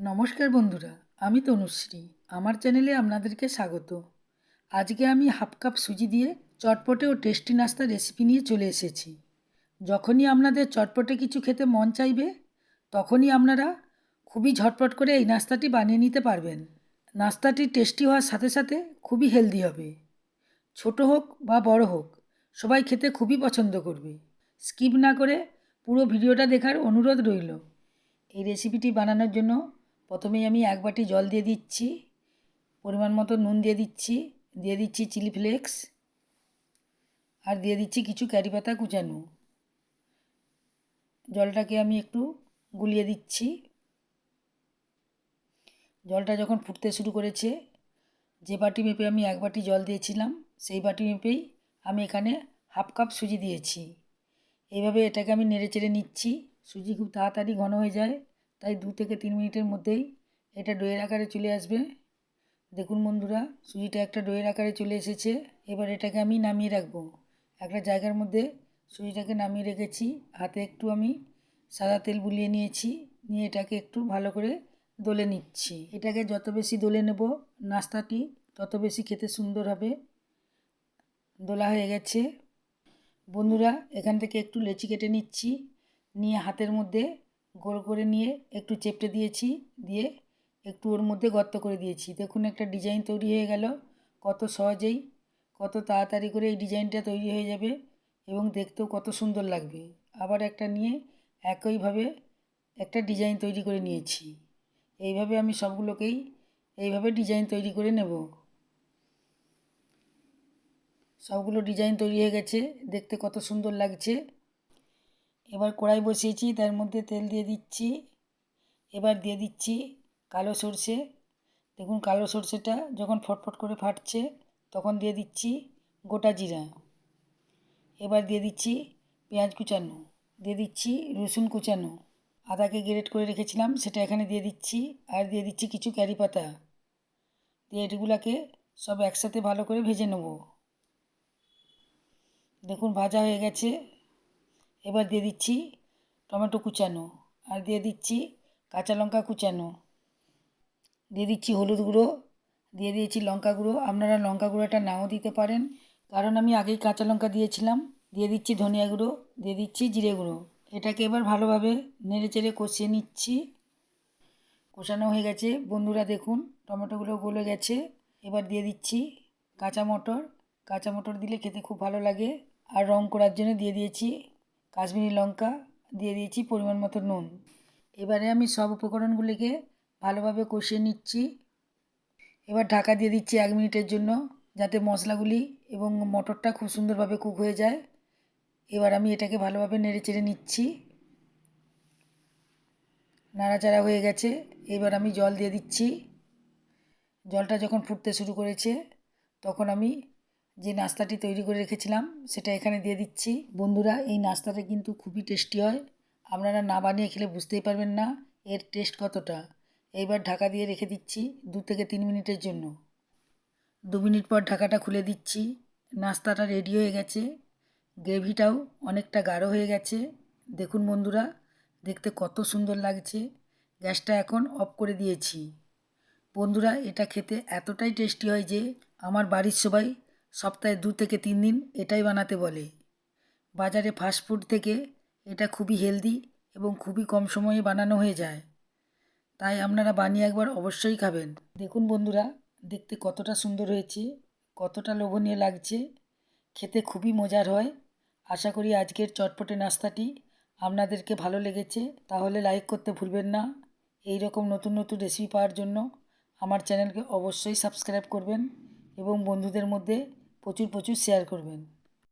নমস্কার বন্ধুরা, আমি তনুশ্রী। আমার চ্যানেলে আপনাদেরকে স্বাগত। আজকে আমি হাফ কাপ সুজি দিয়ে চটপটে ও টেস্টি নাস্তা রেসিপি নিয়ে চলে এসেছি। যখনই আপনাদের চটপটে কিছু খেতে মন চাইবে, তখনই আপনারা খুবই ঝটপট করে এই নাস্তাটি বানিয়ে নিতে পারবেন। নাস্তাটি টেস্টি হওয়ার সাথে সাথে খুবই হেলদি হবে। ছোট হোক বা বড় হোক, সবাই খেতে খুবই পছন্দ করবে। স্কিপ না করে পুরো ভিডিওটা দেখার অনুরোধ রইল। এই রেসিপিটি বানানোর জন্য প্রথমেই আমি এক বাটি জল দিয়ে দিচ্ছি, পরিমাণ মতো নুন দিয়ে দিচ্ছি দিয়ে দিচ্ছি চিলি ফ্লেক্স, আর দিয়ে দিচ্ছি কিছু ক্যারি পাতা কুচানো। জলটাকে আমি একটু গুলিয়ে দিচ্ছি। জলটা যখন ফুটতে শুরু করেছে, যে বাটি মেপে আমি এক বাটি জল দিয়েছিলাম, সেই বাটি মেপেই আমি এখানে হাফ কাপ সুজি দিয়েছি। এইভাবে এটাকে আমি নেড়ে চেড়ে নিচ্ছি, সুজি খুব তাড়াতাড়ি ঘন হয়ে যায়। তাই দু থেকে তিন মিনিটের মধ্যেই এটা ডোয়ের আকারে চলে আসবে। দেখুন বন্ধুরা, সুজিটা একটা ডোয়ের আকারে চলে এসেছে। এবার এটাকে আমি নামিয়ে রাখব। একটা জায়গার মধ্যে সুজিটাকে নামিয়ে রেখেছি। হাতে একটু আমি সাদা তেল বুলিয়ে নিয়েছি। নিয়ে এটাকে একটু ভালো করে দোলে নিচ্ছি। এটাকে যত বেশি দোলে নেব নাস্তাটি, তত বেশি খেতে সুন্দর হবে। দোলা হয়ে গেছে। বন্ধুরা, এখান থেকে একটু লেচি কেটে নিচ্ছি। নিয়ে হাতের মধ্যে গোল করে নিয়ে একটু চেপটে দিয়েছি, দিয়ে একটু ওর মধ্যে গর্ত করে দিয়েছি। দেখুন একটা ডিজাইন তৈরি হয়ে গেল, কত সহজেই, কত তাড়াতাড়ি করে এই ডিজাইনটা তৈরি হয়ে যাবে এবং দেখতেও কত সুন্দর লাগবে। আবার একটা নিয়ে একইভাবে একটা ডিজাইন তৈরি করে নিয়েছি। এইভাবে আমি সবগুলোকেই, এইভাবে ডিজাইন তৈরি করে নেব। সবগুলো ডিজাইন তৈরি হয়ে গেছে, দেখতে কত সুন্দর লাগছে। এবার কড়াই বসিয়েছি, তার মধ্যে তেল দিয়ে দিচ্ছি। এবার দিয়ে দিচ্ছি কালো সর্ষে। দেখুন কালো সর্ষেটা যখন ফটফট করে ফাটছে, তখন দিয়ে দিচ্ছি গোটা জিরা। এবার দিয়ে দিচ্ছি পেঁয়াজ কুচানো, দিয়ে দিচ্ছি রসুন কুচানো। আদাকে গ্রেট করে রেখেছিলাম, সেটা এখানে দিয়ে দিচ্ছি। আর দিয়ে দিচ্ছি কিছু ক্যারি পাতা। দিয়ে এটিগুলাকে সব একসাথে ভালো করে ভেজে নেব। দেখুন ভাজা হয়ে গেছে। এবার দিয়ে দিচ্ছি টমেটো কুচানো আর দিয়ে দিচ্ছি কাঁচা লঙ্কা কুচানো। দিয়ে দিচ্ছি হলুদ গুঁড়ো, দিয়ে দিয়েছি লঙ্কা গুঁড়ো। আপনারা লঙ্কা গুঁড়োটা নাও দিতে পারেন, কারণ আমি আগেই কাঁচা লঙ্কা দিয়েছিলাম। দিয়ে দিচ্ছি ধনিয়া গুঁড়ো, দিয়ে দিচ্ছি জিরে গুঁড়ো। এটাকে এবার ভালোভাবে নেড়ে চেড়ে কষিয়ে নিচ্ছি। কষানো হয়ে গেছে। বন্ধুরা দেখুন, টমেটোগুলো গলে গেছে। এবার দিয়ে দিচ্ছি কাঁচা মটর। কাঁচা মটর দিলে খেতে খুব ভালো লাগে। আর রং করার জন্য দিয়ে দিয়েছি কাশ্মীরি লঙ্কা দিয়ে দিয়েছি পরিমাণ মতো নুন। এবারে আমি সব উপকরণগুলিকে ভালোভাবে কষিয়ে নিচ্ছি। এবার ঢাকা দিয়ে দিচ্ছি এক মিনিটের জন্য যাতে মশলাগুলি এবং মটরটা খুব সুন্দরভাবে কুক হয়ে যায়। এবার আমি এটাকে ভালোভাবে নেড়ে চেড়ে নিচ্ছি। নাড়াচাড়া হয়ে গেছে। এবার আমি জল দিয়ে দিচ্ছি। জলটা যখন ফুটতে শুরু করেছে, তখন আমি যে নাস্তাটি তৈরি করে রেখেছিলাম, সেটা এখানে দিয়ে দিচ্ছি। বন্ধুরা, এই নাস্তাটা কিন্তু খুবই টেস্টি হয়। আপনারা না বানিয়ে খেলে বুঝতেই পারবেন না এর টেস্ট কতটা। এইবার ঢাকা দিয়ে রেখে দিচ্ছি দু থেকে তিন মিনিটের জন্য। দু মিনিট পর ঢাকাটা খুলে দিচ্ছি। নাস্তাটা রেডি হয়ে গেছে। গ্রেভিটাও অনেকটা গাঢ় হয়ে গেছে। দেখুন বন্ধুরা, দেখতে কত সুন্দর লাগছে। গ্যাসটা এখন অফ করে দিয়েছি। বন্ধুরা, এটা খেতে এতটাই টেস্টি হয় যে আমার বাড়ির সবাই সপ্তাহে দু থেকে তিন দিন এটাই বানাতে বলে। বাজারে ফাস্টফুড থেকে এটা খুবই হেলদি এবং খুবই কম সময়ে বানানো হয়ে যায়। তাই আপনারা বানিয়ে একবার অবশ্যই খাবেন। দেখুন বন্ধুরা, দেখতে কতটা সুন্দর হয়েছে, কতটা লোভনীয় লাগছে, খেতে খুবই মজার হয়। আশা করি আজকের চটপটে নাস্তাটি আপনাদেরকে ভালো লেগেছে। তাহলে লাইক করতে ভুলবেন না। এই রকম নতুন নতুন রেসিপি পাওয়ার জন্য আমার চ্যানেলকে অবশ্যই সাবস্ক্রাইব করবেন এবং বন্ধুদের মধ্যে প্রচুর প্রচুর শেয়ার করবেন।